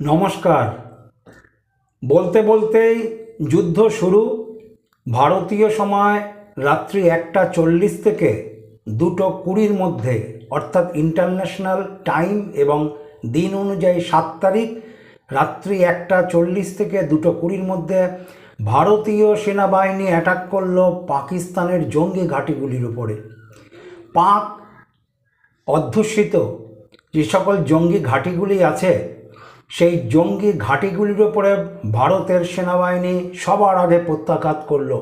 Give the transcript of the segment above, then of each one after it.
নমস্কার। বলতে বলতেই যুদ্ধ শুরু। ভারতীয় সময় রাত্রি একটা চল্লিশ থেকে দুটো কুড়ির মধ্যে, অর্থাৎ ইন্টারন্যাশনাল টাইম এবং দিন অনুযায়ী সাত তারিখ, রাত্রি একটা চল্লিশ থেকে দুটো কুড়ির মধ্যে ভারতীয় সেনাবাহিনী অ্যাটাক করল পাকিস্তানের জঙ্গি ঘাঁটিগুলির উপরে। পাক অধ্যুষিত যে সকল জঙ্গি ঘাঁটিগুলি আছে সেই জঙ্গি ঘাঁটিগুলির উপরে ভারতের সেনাবাহিনী সবার আগে প্রত্যাঘাত করল।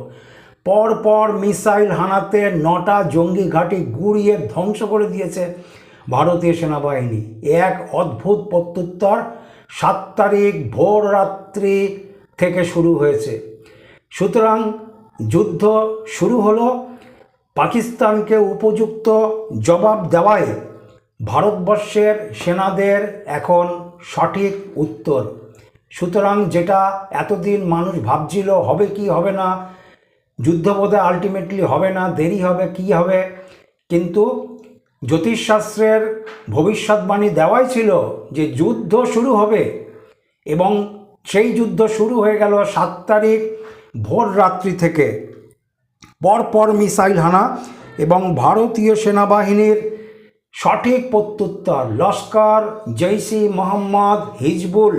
পর পর মিসাইল হানাতে নটা জঙ্গি ঘাঁটি গুড়িয়ে ধ্বংস করে দিয়েছে ভারতীয় সেনাবাহিনী। এক অদ্ভুত প্রত্যুত্তর সাত তারিখ ভোর রাত্রি থেকে শুরু হয়েছে। সুতরাং যুদ্ধ শুরু হলো। পাকিস্তানকে উপযুক্ত জবাব দেওয়ায় ভারতবর্ষের সেনাদের এখন সঠিক উত্তর। সুতরাং যেটা এতদিন মানুষ ভাবছিল, হবে কি, হবে না যুদ্ধ বোধহয় আলটিমেটলি হবে না, দেরি হবে, কি হবে, কিন্তু জ্যোতিষশাস্ত্রের ভবিষ্যৎবাণী দেওয়াই ছিল যে যুদ্ধ শুরু হবে এবং সেই যুদ্ধ শুরু হয়ে গেল সাত তারিখ ভোর রাত্রি থেকে। পরপর মিসাইল হানা এবং ভারতীয় সেনাবাহিনীর সঠিক প্রত্যুত্তর, লস্কর জৈসি মোহাম্মদ, হিজবুল,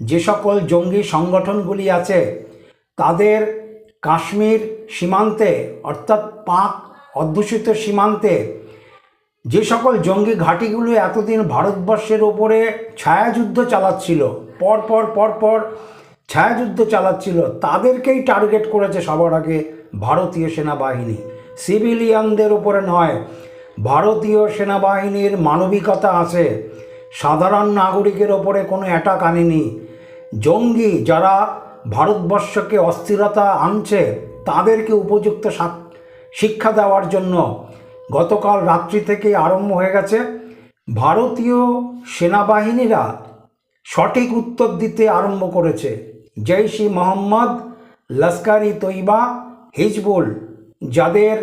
যে সকল জঙ্গি সংগঠনগুলি আছে, তাদের কাশ্মীর সীমান্তে, অর্থাৎ পাক অধ্যুষিত সীমান্তে, যে সকল জঙ্গি ঘাঁটিগুলো এতদিন ভারতবর্ষের ওপরে ছায়াযুদ্ধ চালাচ্ছিল পরপর পরপর ছায়াযুদ্ধ চালাচ্ছিল, তাদেরকেই টার্গেট করেছে সবার আগে ভারতীয় সেনাবাহিনী। সিভিলিয়ানদের ওপরে নয় ভারতীয় সেনাবাহিনীর মানবিকতা আছে। সাধারণ নাগরিকের ওপরে কোনো অ্যাটাক আনেনি। জঙ্গি যারা ভারতবর্ষকে অস্থিরতা আনছে, তাদেরকে উপযুক্ত শিক্ষা দেওয়ার জন্য গতকাল রাত্রি থেকে আরম্ভ হয়ে গেছে। ভারতীয় সেনাবাহিনীরা সঠিক উত্তর দিতে আরম্ভ করেছে। জৈশ ই মোহাম্মদ, লস্করি তৈবা, হিজবুল, যাদের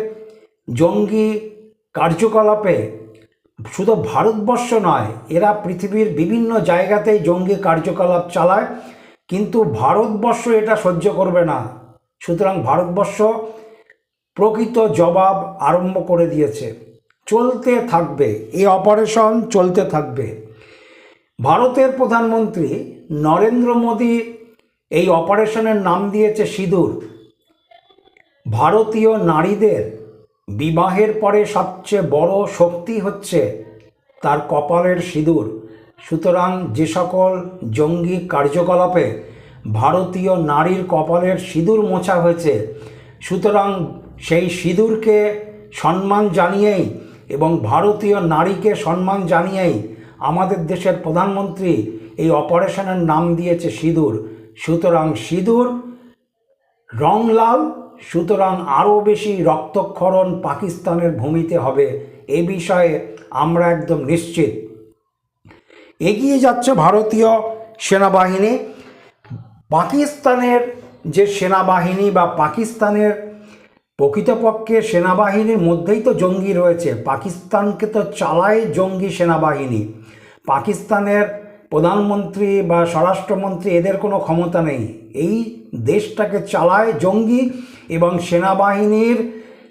জঙ্গি কার্যকলাপে শুধু ভারতবর্ষ নয়, এরা পৃথিবীর বিভিন্ন জায়গাতেই জঙ্গি কার্যকলাপ চালায়, কিন্তু ভারতবর্ষ এটা সহ্য করবে না। সুতরাং ভারতবর্ষ প্রকৃত জবাব আরম্ভ করে দিয়েছে। চলতে থাকবে, এই অপারেশন চলতে থাকবে। ভারতের প্রধানমন্ত্রী নরেন্দ্র মোদী এই অপারেশনের নাম দিয়েছে সিঁদুর। ভারতীয় নারীদের বিবাহের পরে সবচেয়ে বড় শক্তি হচ্ছে তার কপালের সিঁদুর। সুতরাং যে সকল জঙ্গি কার্যকলাপে ভারতীয় নারীর কপালের সিঁদুর মোছা হয়েছে, সুতরাং সেই সিঁদুরকে সম্মান জানিয়েই এবং ভারতীয় নারীকে সম্মান জানিয়েই আমাদের দেশের প্রধানমন্ত্রী এই অপারেশনের নাম দিয়েছে সিঁদুর। সুতরাং সিঁদুর রং লাল সুতরাং আরও বেশি রক্তক্ষরণ পাকিস্তানের ভূমিতে হবে, এ বিষয়ে আমরা একদম নিশ্চিত। এগিয়ে যাচ্ছে ভারতীয় সেনাবাহিনী। পাকিস্তানের যে সেনাবাহিনী বা পাকিস্তানের প্রকৃতপক্ষে সেনাবাহিনীর মধ্যেই তো জঙ্গি রয়েছে, পাকিস্তানকে তো চালায় জঙ্গি সেনাবাহিনী। পাকিস্তানের প্রধানমন্ত্রী বা স্বরাষ্ট্রমন্ত্রী এদের কোনো ক্ষমতা নেই। এই দেশটাকে চালায় জঙ্গি এবং সেনাবাহিনীর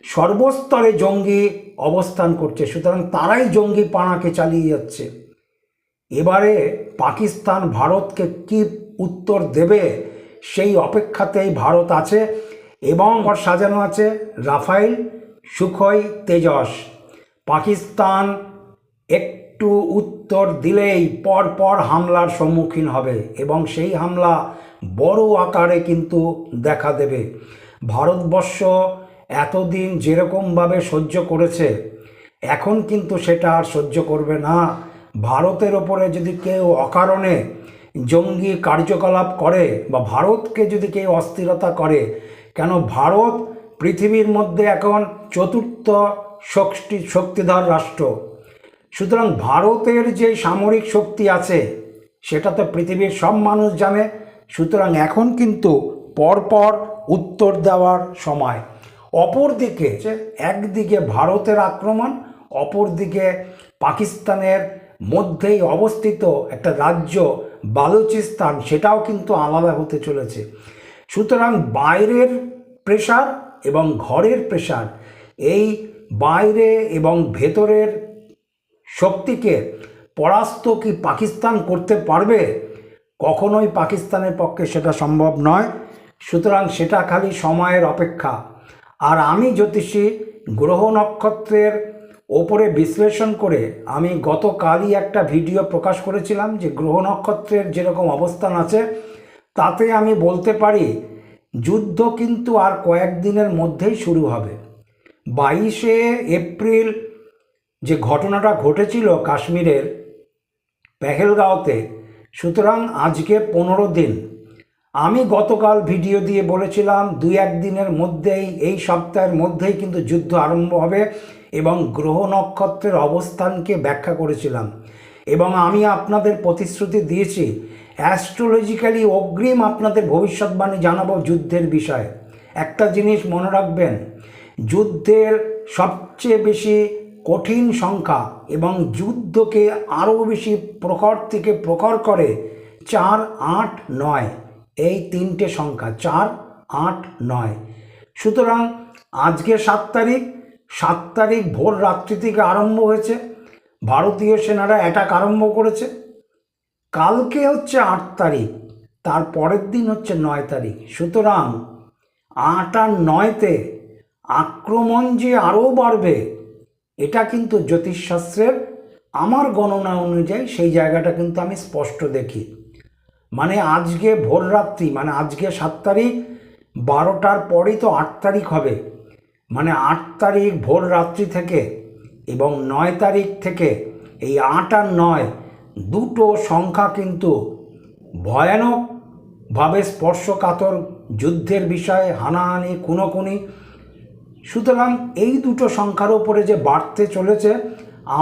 সর্বস্তরে জঙ্গি অবস্থান করছে। সুতরাং তারাই জঙ্গি পানাকে চালিয়ে যাচ্ছে। এবারে পাকিস্তান ভারতকে কি উত্তর দেবে সেই অপেক্ষাতেই ভারত আছে এবং সাজানো আছে রাফাইল, সুখই, তেজস। পাকিস্তান একটু উত্তর দিলেই পর পর হামলার সম্মুখীন হবে এবং সেই হামলা বড় আকারে কিন্তু দেখা দেবে। ভারতবর্ষ এতদিন যেরকমভাবে সহ্য করেছে, এখন কিন্তু সেটা আর সহ্য করবে না। ভারতের ওপরে যদি কেউ অকারণে জঙ্গি কার্যকলাপ করে বা ভারতকে যদি কেউ অস্থিরতা করে, কেন ভারত পৃথিবীর মধ্যে এখন চতুর্থ শক্তি শক্তিধর রাষ্ট্র? সুতরাং ভারতের যে সামরিক শক্তি আছে সেটা তো পৃথিবীর সব মানুষ জানে। সুতরাং এখন কিন্তু পরপর উত্তর দেওয়ার সময়। অপরদিকে একদিকে ভারতের আক্রমণ, অপরদিকে পাকিস্তানের মধ্যেই অবস্থিত একটা রাজ্য বালুচিস্তান, সেটাও কিন্তু আলাদা হতে চলেছে। সুতরাং বাইরের প্রেশার এবং ঘরের প্রেশার এই বাইরে এবং ভেতরের শক্তিকে পরাস্ত কি পাকিস্তান করতে পারবে? কখনোই পাকিস্তানের পক্ষে সেটা সম্ভব নয়। সুতরাং সেটা খালি সময়ের অপেক্ষা। আর আমি জ্যোতিষী, গ্রহ নক্ষত্রের ওপরে বিশ্লেষণ করে আমি গতকালই একটা ভিডিও প্রকাশ করেছিলাম যে গ্রহ নক্ষত্রের যেরকম অবস্থান আছে, তাতে আমি বলতে পারি যুদ্ধ কিন্তু আর কয়েকদিনের মধ্যেই শুরু হবে। বাইশে এপ্রিল যে ঘটনাটা ঘটেছিল কাশ্মীরের পেহেলগাঁওতে, সুতরাং আজকে পনেরো দিন। আমি গতকাল ভিডিও দিয়ে বলেছিলাম দুই একদিনের মধ্যেই, এই সপ্তাহের মধ্যেই কিন্তু যুদ্ধ আরম্ভ হবে এবং গ্রহ নক্ষত্রের অবস্থানকে ব্যাখ্যা করেছিলাম। এবং আমি আপনাদের প্রতিশ্রুতি দিয়েছি, অ্যাস্ট্রোলজিক্যালি অগ্রিম আপনাদের ভবিষ্যৎবাণী জানাব যুদ্ধের বিষয়ে। একটা জিনিস মনে রাখবেন, যুদ্ধের সবচেয়ে বেশি কঠিন সংখ্যা এবং যুদ্ধকে আরও বেশি প্রখর থেকে প্রখর করে চার আট নয়, এই তিনটে সংখ্যা চার আট নয়। সুতরাং আজকে সাত তারিখ সাত তারিখ ভোর রাত্রি থেকে আরম্ভ হয়েছে। ভারতীয় সেনারা অ্যাটাক আরম্ভ করেছে। কালকে হচ্ছে আট তারিখ তার পরের দিন হচ্ছে নয় তারিখ। সুতরাং আট আর নয়তে আক্রমণ যে আরও বাড়বে এটা কিন্তু জ্যোতিষশাস্ত্রের আমার গণনা অনুযায়ী সেই জায়গাটা কিন্তু আমি স্পষ্ট দেখি। মানে আজকে ভোর রাত্রি মানে আজকে সাত তারিখ, বারোটার পরেই তো আট তারিখ হবে। মানে আট তারিখ ভোর রাত্রি থেকে এবং নয় তারিখ থেকে এই আট আর নয় দুটো সংখ্যা কিন্তু ভয়ানকভাবে স্পর্শকাতর যুদ্ধের বিষয়ে হানাহানি, খুনোখুনি সুতরাং এই দুটো সংখ্যার ওপরে যে বাড়তে চলেছে,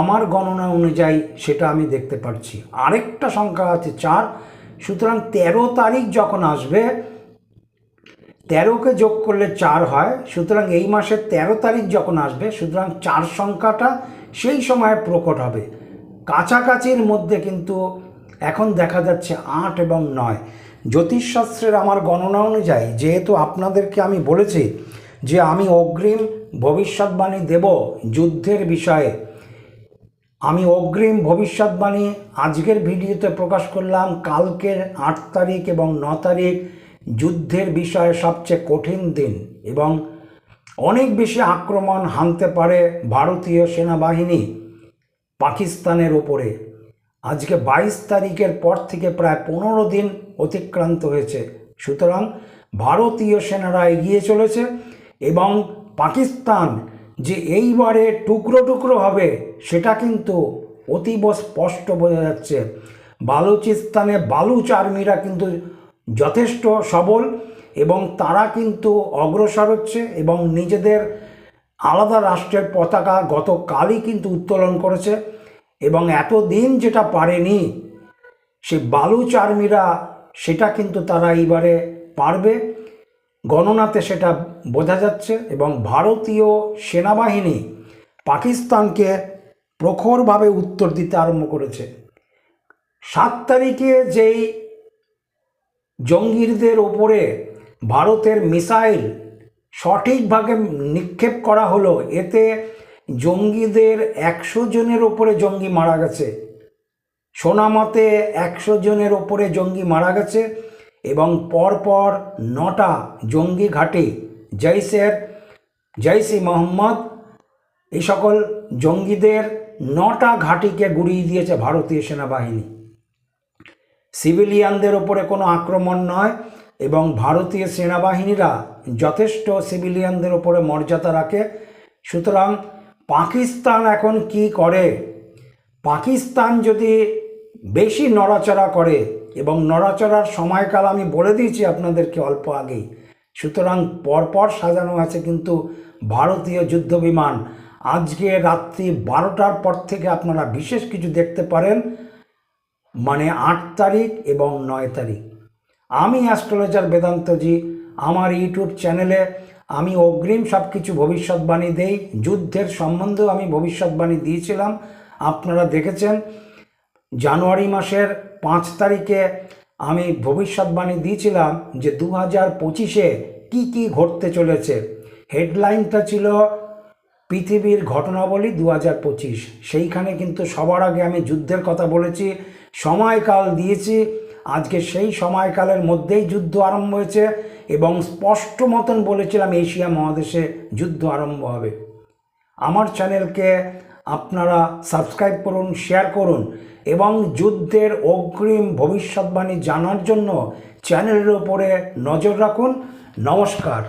আমার গণনা অনুযায়ী সেটা আমি দেখতে পাচ্ছি আরেকটা সংখ্যা আছে চার, সুতরাং তেরো তারিখ যখন আসবে, তেরোকে যোগ করলে চার হয়, সুতরাং এই মাসের তেরো তারিখ যখন আসবে, সুতরাং চার সংখ্যাটা সেই সময়ে প্রকট হবে। কাছাকাছির মধ্যে কিন্তু এখন দেখা যাচ্ছে আট এবং নয়। জ্যোতিষশাস্ত্রের আমার গণনা অনুযায়ী, যেহেতু আপনাদেরকে আমি বলেছি যে আমি অগ্রিম ভবিষ্যৎবাণী দেব যুদ্ধের বিষয়ে। আমি অগ্রিম ভবিষ্যৎবাণী আজকের ভিডিওতে প্রকাশ করলাম কালকের আট তারিখ এবং ন তারিখ যুদ্ধের বিষয়ে সবচেয়ে কঠিন দিন এবং অনেক বেশি আক্রমণ হানতে পারে ভারতীয় সেনাবাহিনী পাকিস্তানের ওপরে আজকে বাইশ তারিখের পর থেকে প্রায় পনেরো দিন অতিক্রান্ত হয়েছে। সুতরাং ভারতীয় সেনারা এগিয়ে চলেছে এবং পাকিস্তান যে এইবারে টুকরো টুকরো হবে, সেটা কিন্তু অতীব স্পষ্ট বোঝা যাচ্ছে। বালুচিস্তানে বালুচ আর্মিরা কিন্তু যথেষ্ট সবল এবং তারা কিন্তু অগ্রসর হচ্ছে এবং নিজেদের আলাদা রাষ্ট্রের পতাকা গতকালই কিন্তু উত্তোলন করেছে এবং এতদিন যেটা পারেনি, সে বালুচ আর্মিরা সেটা কিন্তু তারা এইবারে পারবে। গণনাতে সেটা বোঝা যাচ্ছে এবং ভারতীয় সেনাবাহিনী পাকিস্তানকে প্রখরভাবে উত্তর দিতে আরম্ভ করেছে। সাত তারিখে যেই জঙ্গিরদের ওপরে ভারতের মিসাইল সঠিকভাবে নিক্ষেপ করা হলো, এতে জঙ্গিদের একশো জনের ওপরে জঙ্গি মারা গেছে। সোনামতে একশো জনের ওপরে জঙ্গি মারা গেছে এবং পরপর নটা জঙ্গি ঘাঁটি জৈসের ই মোহাম্মদ। এই সকল জঙ্গিদের নটা ঘাঁটিকে গুড়িয়ে দিয়েছে ভারতীয় সেনাবাহিনী। সিভিলিয়ানদের ওপরে কোনো আক্রমণ নয় এবং ভারতীয় সেনাবাহিনীরা যথেষ্ট সিভিলিয়ানদের ওপরে মর্যাদা রাখে। সুতরাং পাকিস্তান এখন কি করে? পাকিস্তান যদি বেশি নড়াচড়া করে, এবং নড়াচড়ার সময়কাল আমি বলে দিয়েছি আপনাদেরকে অল্প আগেই সুতরাং পরপর সাজানো আছে কিন্তু ভারতীয় যুদ্ধ বিমান আজকে রাত্রি বারোটার পর থেকে আপনারা বিশেষ কিছু দেখতে পারেন মানে আট তারিখ এবং নয় তারিখ। আমি অ্যাস্ট্রোলজার বেদান্তজি, আমার ইউটিউব চ্যানেলে আমি অগ্রিম সব কিছু ভবিষ্যৎবাণী দেই, যুদ্ধের সম্বন্ধেও আমি ভবিষ্যৎবাণী দিয়েছিলাম। আপনারা দেখেছেন, জানুয়ারি মাসের পাঁচ তারিখে আমি ভবিষ্যৎবাণী দিয়েছিলাম যে দু হাজার পঁচিশে কী কী ঘটতে চলেছে। হেডলাইনটা ছিল পৃথিবীর ঘটনাবলী দু হাজার পঁচিশ। সেইখানে কিন্তু সবার আগে আমি যুদ্ধের কথা বলেছি, সময়কাল দিয়েছি। আজকে সেই সময়কালের মধ্যেই যুদ্ধ আরম্ভ হয়েছে এবং স্পষ্ট মতন বলেছিলাম এশিয়া মহাদেশে যুদ্ধ আরম্ভ হবে। আমার চ্যানেলকে আপনারা সাবস্ক্রাইব করুন শেয়ার করুন এবং যুদ্ধের অগ্রিম ভবিষ্যৎবাণী জানার জন্য চ্যানেলের ওপরে নজর রাখুন। নমস্কার।